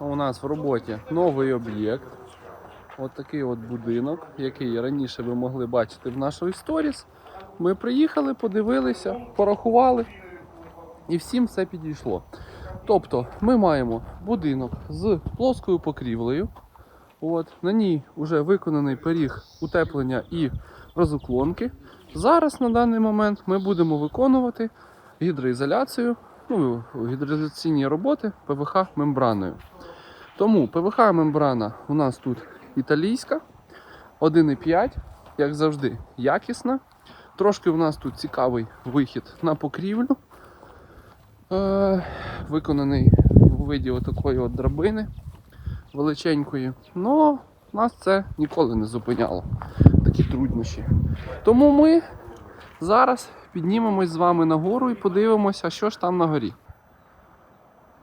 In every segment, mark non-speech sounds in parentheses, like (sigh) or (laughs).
у нас в роботі новий об'єкт. От такий от будинок, який раніше ви могли бачити в нашої сторіс. Ми приїхали, подивилися, порахували і всім все підійшло. Тобто ми маємо будинок з плоскою покрівлею. От, на ній вже виконаний пиріг утеплення і розуклонки. Зараз на даний момент ми будемо виконувати гідроізоляцію, ну, гідроізоляційні роботи ПВХ мембраною. Тому ПВХ мембрана у нас тут італійська, 1,5, як завжди, якісна. Трошки у нас тут цікавий вихід на покрівлю. Е, виконаний у виді отакої от драбини величенької. Но нас це ніколи не зупиняло. Такі труднощі. Тому ми зараз піднімемось з вами нагору і подивимося, що ж там на горі.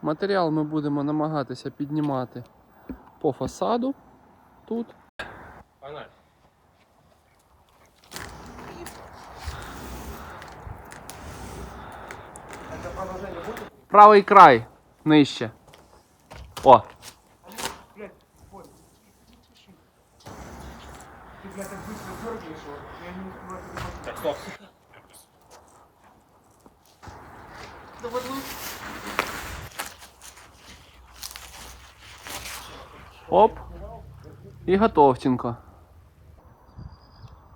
Матеріал ми будемо намагатися піднімати по фасаду тут. Правий край нижче. О! Так, стоп. Оп. І готовченко.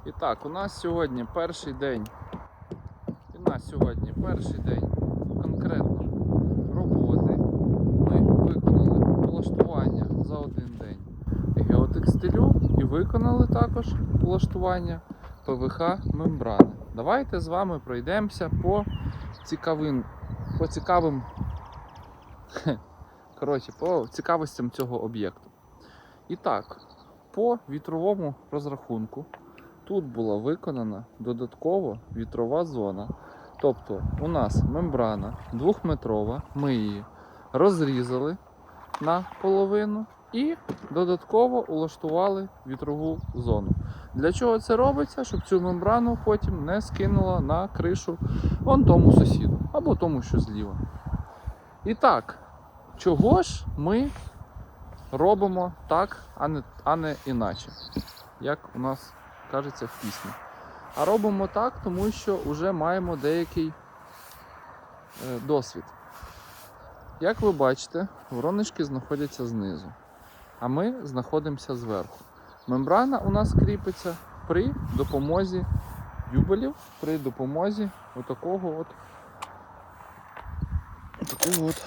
І так, у нас сьогодні перший день. У нас сьогодні перший день конкретно роботи. Ми виконали влаштування за один день геотекстилю і виконали також влаштування ПВХ мембрани. Давайте з вами пройдемося по цікавим, по цікавим (laughs) коротше, по цікавостям цього об'єкту. І так, по вітровому розрахунку тут була виконана додатково вітрова зона. Тобто у нас мембрана двохметрова, ми її розрізали на половину і додатково улаштували вітрову зону. Для чого це робиться? Щоб цю мембрану потім не скинуло на кришу вон тому сусіду або тому, що зліва. І так, чого ж ми робимо так, а не, а не іначе, як у нас кажеться в пісні. А робимо так, тому що вже маємо деякий е, досвід. Як ви бачите, вороночки знаходяться знизу, а ми знаходимося зверху. Мембрана у нас кріпиться при допомозі дюбелів, при допомозі отакого от, отакого от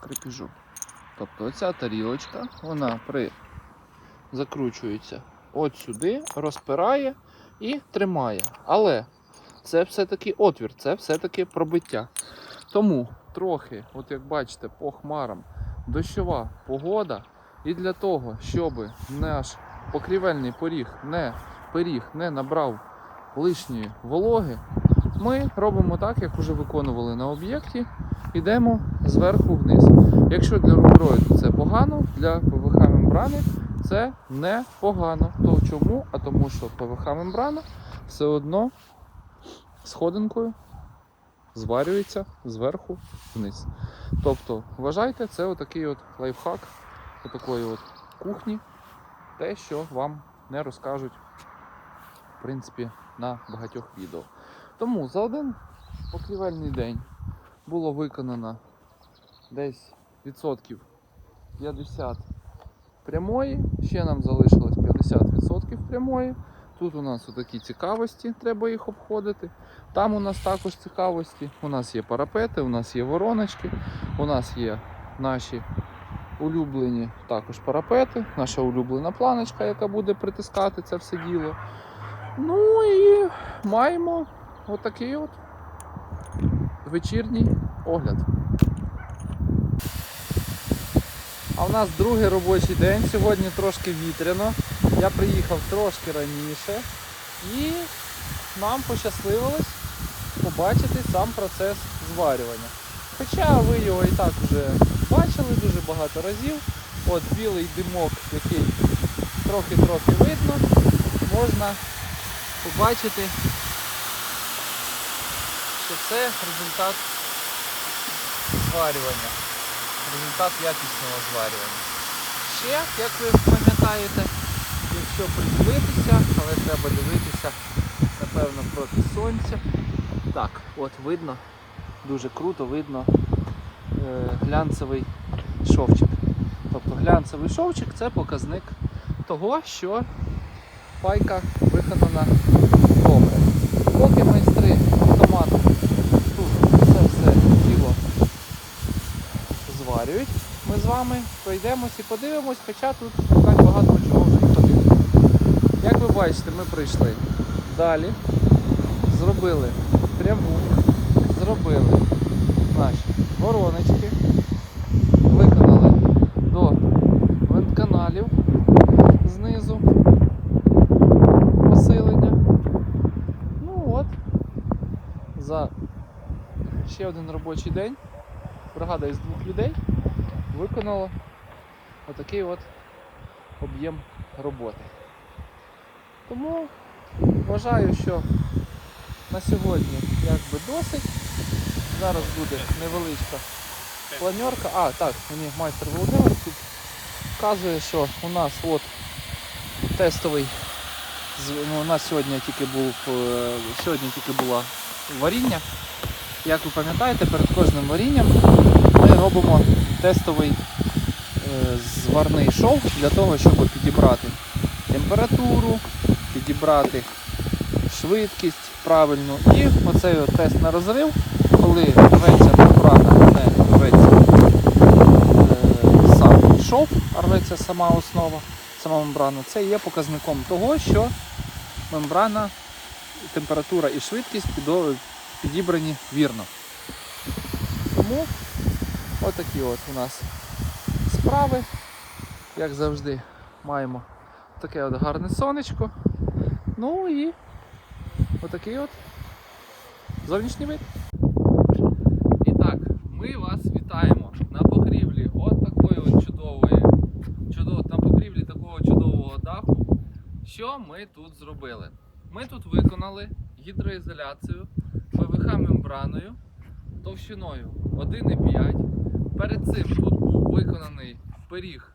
крепіжу. Тобто оця тарілочка, вона при закручується от сюди, розпирає і тримає. Але це все-таки отвір, це все-таки пробиття. Тому трохи, от як бачите, по хмарам дощова погода. І для того, щоб наш покрівельний поріг не, пиріг не набрав лишньої вологи, ми робимо так, як вже виконували на об'єкті. Йдемо зверху вниз. Якщо для рубероїду це погано, для ПВХ мембрани це не погано. То чому? А тому що ПВХ мембрана все одно сходинкою зварюється зверху вниз. Тобто, вважайте, це отакий от лайфхак отакої от кухні, те, що вам не розкажуть в принципі, на багатьох відео. Тому за один покрівельний день було виконано десь відсотків 50 прямої, ще нам залишилось 50% прямої. Тут у нас отакі цікавості, треба їх обходити. Там у нас також цікавості. У нас є парапети, у нас є вороночки, у нас є наші улюблені також парапети, наша улюблена планочка, яка буде притискати це все діло. Ну і маємо отакий от вечірній огляд. А в нас другий робочий день, сьогодні трошки вітряно. Я приїхав трошки раніше і нам пощасливилось побачити сам процес зварювання. Хоча ви його і так вже бачили дуже багато разів. От білий димок, який трохи-трохи видно, можна побачити, що це результат зварювання. результат якісного зварювання. Ще, як ви пам'ятаєте, якщо придивитися, але треба дивитися, напевно, проти сонця. Так, от видно, дуже круто видно е, глянцевий шовчик. Тобто глянцевий шовчик це показник того, що пайка виконана добре. Поки майстри автоматом тут це все діло зварюють, ми з вами пройдемось і подивимось, хоча тут так багато чого вже і. Як ви бачите, ми прийшли далі, зробили пряму, зробили наші вороночки, виконали до вентканалів знизу посилення. Ну от, за ще один робочий день бригада із двох людей виконала отакий от об'єм роботи. Тому вважаю, що на сьогодні якби досить. Зараз буде невеличка планерка. А, так, мені майстер Володимир тут вказує, що у нас от тестовий. Ну, у нас сьогодні тільки був е, сьогодні тільки було варіння. Як ви пам'ятаєте, перед кожним варінням ми робимо тестовий е, зварний шов для того, щоб підібрати температуру, підібрати швидкість правильну. І оцей тест на розрив, коли рветься мембрана, не рветься е, сам шов, а рветься сама основа, сама мембрана, це є показником того, що мембрана, температура і швидкість підібрані вірно. Тому отакі от у нас справи. Як завжди, маємо таке от гарне сонечко. Ну і отакий от зовнішній вид. І так, ми вас вітаємо на покрівлі от такої от чудової, чудово, на покрівлі такого чудового даху. Що ми тут зробили? Ми тут виконали гідроізоляцію ПВХ мембраною товщиною 1,5. Перед цим тут був виконаний пиріг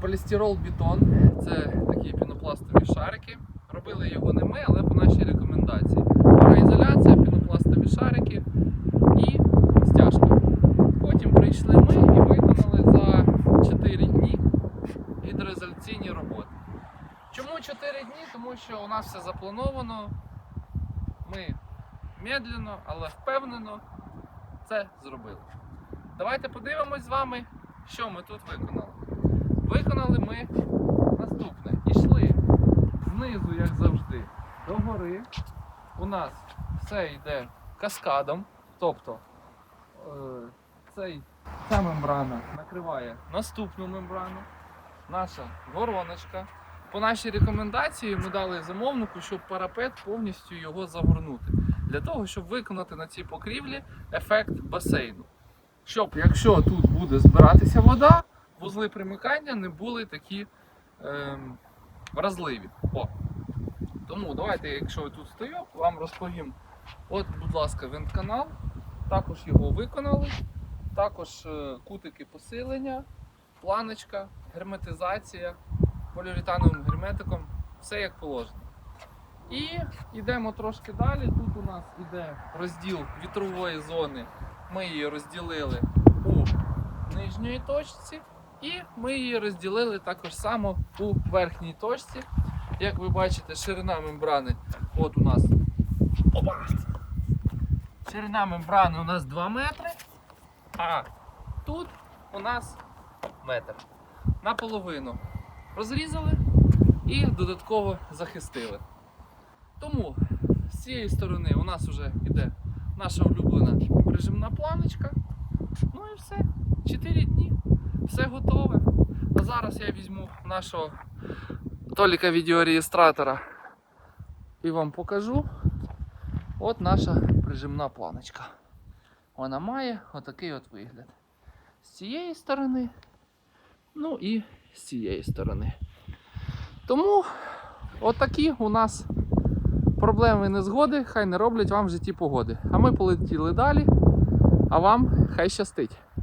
полістирол бетон. Це такі пінопластові шарики. Робили його не ми, але по нашій рекомендації. Пароізоляція, пінопластові шарики і стяжка. Потім прийшли ми і виконали за 4 дні гідроізоляційні роботи. Чому 4 дні? Тому що у нас все заплановано. Ми медленно, але впевнено це зробили. Давайте подивимось з вами, що ми тут виконали. Виконали ми наступне. Ішли знизу, як завжди, до гори. У нас все йде каскадом. Тобто е, цей, ця мембрана накриває наступну мембрану. Наша вороночка. По нашій рекомендації ми дали замовнику, щоб парапет повністю його загорнути. Для того, щоб виконати на цій покрівлі ефект басейну. Щоб, якщо тут буде збиратися вода, вузли примикання не були такі ем, вразливі. О. Тому давайте, якщо я тут стою, вам розповім. От, будь ласка, вентканал. Також його виконали. Також е, кутики посилення, планочка, герметизація поліуретановим герметиком. Все як положено. І йдемо трошки далі. Тут у нас іде розділ вітрової зони. Ми її розділили у нижньої точці. І ми її розділили також само у верхній точці. Як ви бачите, ширина мембрани от у нас. Опа! Ширина мембрани у нас 2 метри, а тут у нас метр. Наполовину розрізали і додатково захистили. Тому з цієї сторони у нас вже йде наша улюблена прижимна планочка. Ну і все. 4 дні. Все готове. А зараз я візьму нашого Толіка відеореєстратора і вам покажу. От наша прижимна планочка. Вона має отакий от вигляд. З цієї сторони, ну і з цієї сторони. Тому отакі у нас проблеми не згоди, хай не роблять вам в житті погоди. А ми полетіли далі. А вам хай щастить.